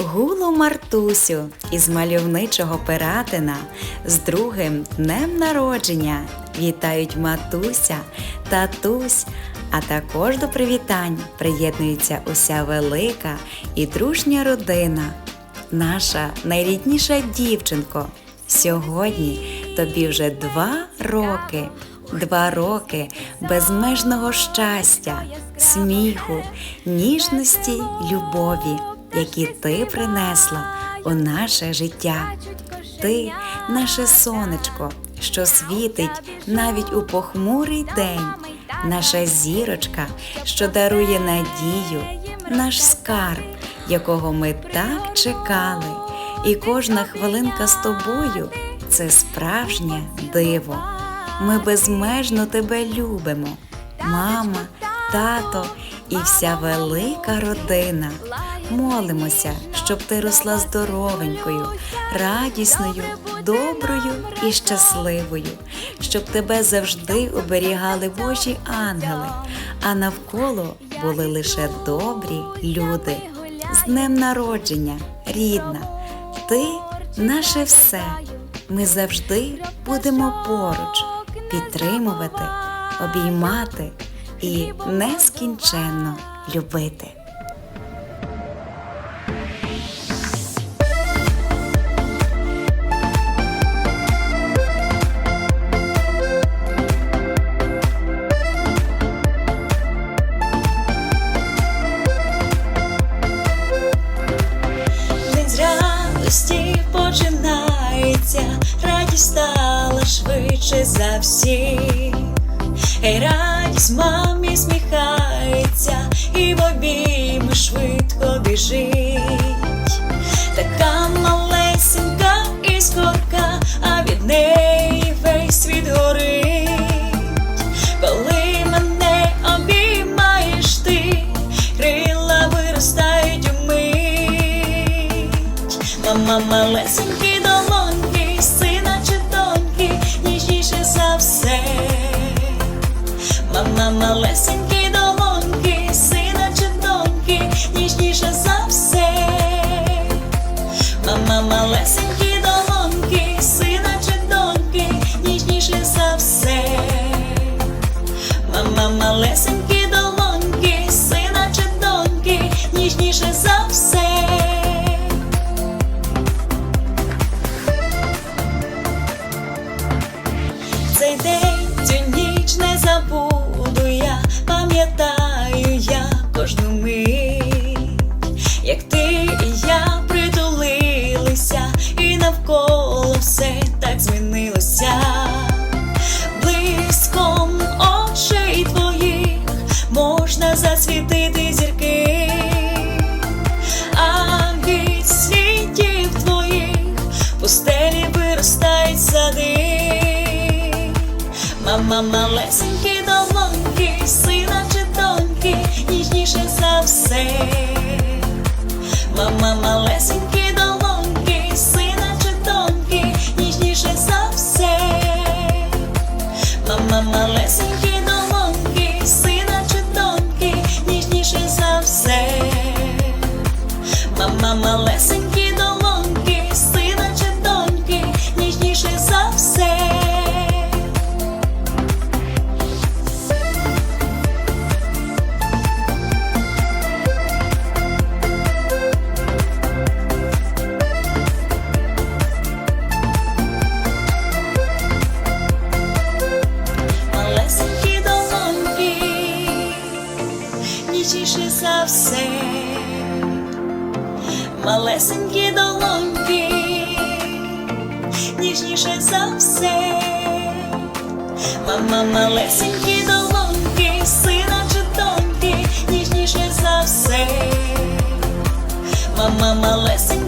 Гулу Мартусю із мальовничого Пиратина з другим днем народження вітають матуся, татусь, а також до привітань приєднується уся велика і дружня родина. Наша найрідніша дівчинко. Сьогодні тобі вже два роки. Два роки безмежного щастя, сміху, ніжності, любові, які ти принесла у наше життя. Ти наше сонечко, що світить навіть у похмурий день, наша зірочка, що дарує надію, наш скарб, якого ми так чекали. І кожна хвилинка з тобою це справжнє диво. Ми безмежно тебе любимо, мама, тато і вся велика родина. Молимося, щоб ти росла здоровенькою, радісною, доброю і щасливою, щоб тебе завжди оберігали Божі ангели, а навколо були лише добрі люди. З днем народження, рідна, ти наше все. Ми завжди будемо поруч підтримувати, обіймати і нескінченно любити. Починається, радість в обійми швидко біжить. Така малесенька іскорка, а від неї весь світ горить. Коли мене обіймаєш ти, крила виростають умить. Мама малесенькі долоньки, сина чи доньки, ніжніше за все. Мама малесенькі малесенькі долоньки, сина чи доньки, ніжніше за все. Мама малесенькі долоньки, сина чи доньки, ніжніше за все. Цей день, Мама малесенькі долоньки, сина чи доньки, ніжніше за все. Мама малесенькі долоньки, сина чи доньки, ніжніше за все. Мама малесенькі долоньки, сина чи доньки, ніжніше за все. Мама малесенькі Більше за все, малесенькі долоньки, ніжніше за все, мама, малесенькі долоньки, сина чи доньки, ніжніше за все, мама, малесенькі.